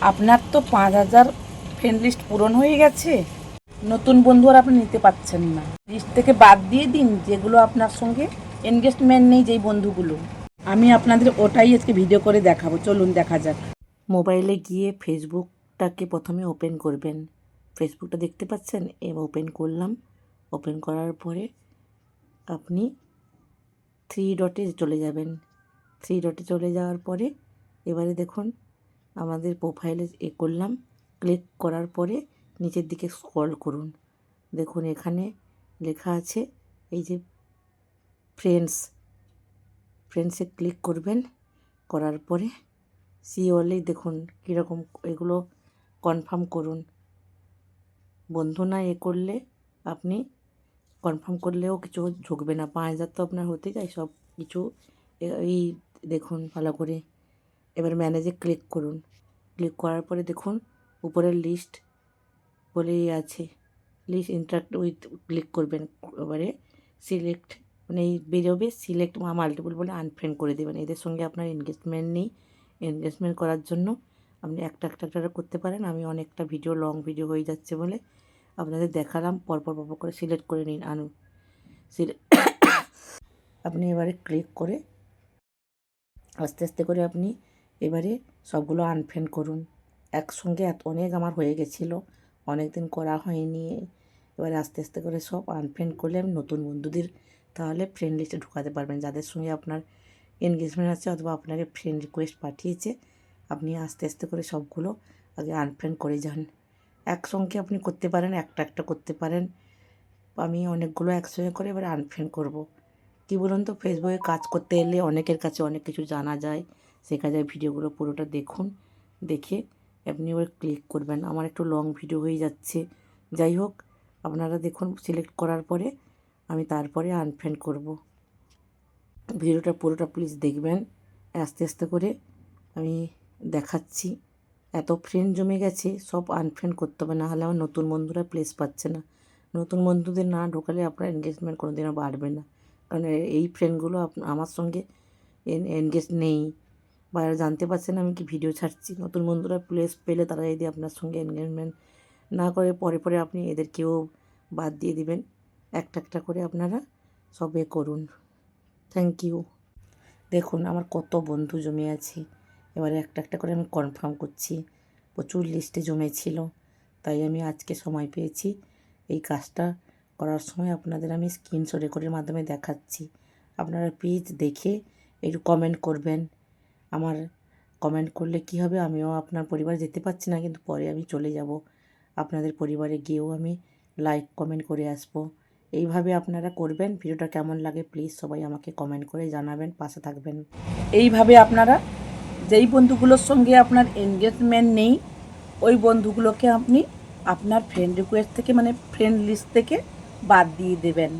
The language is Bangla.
আপনার তো পাঁচ হাজার ফ্রেন্ড লিস্ট পূরণ হয়ে গেছে। নতুন বন্ধু আর আপনি নিতে পারছেন না। লিস্ট থেকে বাদ দিয়ে দিন যেগুলো আপনার সঙ্গে এনগেজমেন্ট নেই যেই বন্ধুগুলো। আমি আপনাদের ওটাই আজকে ভিডিও করে দেখাবো। চলুন দেখা যাক। মোবাইলে গিয়ে ফেসবুকটাকে প্রথমে ওপেন করবেন। ফেসবুকটা দেখতে পাচ্ছেন? এবার ওপেন করলাম। ওপেন করার পরে আপনি থ্রি ডটে চলে যাবেন। থ্রি ডটে চলে যাওয়ার পরে এবারে দেখুন আমাদের প্রোফাইলে এ করলাম। ক্লিক করার পরে নিচের দিকে স্ক্রল করুন। দেখুন এখানে লেখা আছে, এই যে ফ্রেন্ডস ফ্রেন্ডসে ক্লিক করবেন। করার পরে সি অলেই দেখুন কীরকম এগুলো কনফার্ম করুন। বন্ধু না এ করলে আপনি কনফার্ম করলেও কিছু ঝুঁকবে না। পাঁচ হাজার তো আপনার হতে যায় সব কিছু এই দেখুন ভালো করে। এবার ম্যানেজে ক্লিক করুন। ক্লিক করার পরে দেখুন, উপরের লিস্ট বলেই আছে। লিস্ট ইন্টারাক্ট উইথ, ক্লিক করবেন এবারে। সিলেক্ট মানে এই বেরোবে, সিলেক্ট মাল্টিপল বলে আনফ্রেন্ড করে দেবেন। এদের সঙ্গে আপনার এনগেজমেন্ট নেই। এনগেজমেন্ট করার জন্য আপনি একটা একটা একটা করতে পারেন। আমি অনেকটা ভিডিও লং ভিডিও হয়ে যাচ্ছে বলে আপনাদের দেখালাম। পরপর পরপর করে সিলেক্ট করে নিন। আনু সিলেক্ট আপনি এবারে ক্লিক করে আস্তে আস্তে করে আপনি এবারে সবগুলো আনফ্রেন্ড করুন। একসঙ্গে এত অনেক আমার হয়ে গেছিল অনেক দিন করা হয়নি। এবারে আস্তে আস্তে করে সব আনফ্রেন্ড করলে আমি নতুন বন্ধুদের তাহলে ফ্রেন্ড লিস্টে ঢুকাতে পারবেন। যাদের সঙ্গে আপনার এনগেজমেন্ট আছে অথবা আপনাকে ফ্রেন্ড রিকোয়েস্ট পাঠিয়েছে, আপনি আস্তে আস্তে করে সবগুলো আগে আনফ্রেন্ড করে যান। একসঙ্গে আপনি করতে পারেন, একটা একটা করতে পারেন। আমি অনেকগুলো একসঙ্গে করে এবার আনফ্রেন্ড করব। কী বলুন তো ফেসবুকে কাজ করতে এলে অনেকের কাছে অনেক কিছু জানা যায়। শেখা যায় ভিডিওগুলো পুরোটা দেখুন, দেখে আপনি এবার ক্লিক করবেন। আমার একটু লং ভিডিও হয়ে যাচ্ছে। যাই হোক, আপনারা দেখুন সিলেক্ট করার পরে আমি তারপরে আনফ্রেন্ড করব। ভিডিওটা পুরোটা প্লিজ দেখবেন। আস্তে আস্তে করে আমি দেখাচ্ছি। এত ফ্রেন্ড জমে গেছে, সব আনফ্রেন্ড করতে হবে। না হলে আমার নতুন বন্ধুরা প্লেস পাচ্ছে না। নতুন বন্ধুদের না ঢোকালে আপনার এনগেজমেন্ট কোনো দিনও বাড়বে না। কারণ এই ফ্রেন্ডগুলো আমার সঙ্গে এনগেজ নেই। বা এরা জানতে পারছে না আমি কি ভিডিও ছাড়ছি, নতুন বন্ধুরা প্লেস পেলে তারা যদি আপনার সঙ্গে এনগেজমেন্ট না করে, পরে পরে আপনি এদেরকেও বাদ দিয়ে দিবেন। একটা একটা করে আপনারা সবে করুন। থ্যাংক ইউ দেখুন, আমার কত বন্ধু জমে আছে। এবারে একটা একটা করে আমি কনফার্ম করছি। প্রচুর লিস্টে জমেছিল। তাই আমি আজকে সময় পেয়েছি। এই কাজটা করার সময় আপনাদের আমি স্ক্রিনশট রেকর্ডের মাধ্যমে দেখাচ্ছি। আপনারা প্লিজ দেখে একটু কমেন্ট করবেন। আমার কমেন্ট করলে কি হবে? আমিও আপনার পরিবার যেতে পারছি না, কিন্তু পরে আমি চলে যাব। আপনাদের পরিবারে গিয়েও আমি লাইক কমেন্ট করে আসব। এইভাবে আপনারা করবেন। ভিডিওটা কেমন লাগে প্লিজ সবাই আমাকে কমেন্ট করে জানাবেন, পাশে থাকবেন। এইভাবে আপনারা যেই বন্ধুগুলোর সঙ্গে আপনার এনগেজমেন্ট নেই, ওই বন্ধুগুলোকে আপনি আপনার ফ্রেন্ড রিকোয়েস্ট থেকে মানে ফ্রেন্ড লিস্ট থেকে বাদ দিয়ে দেবেন।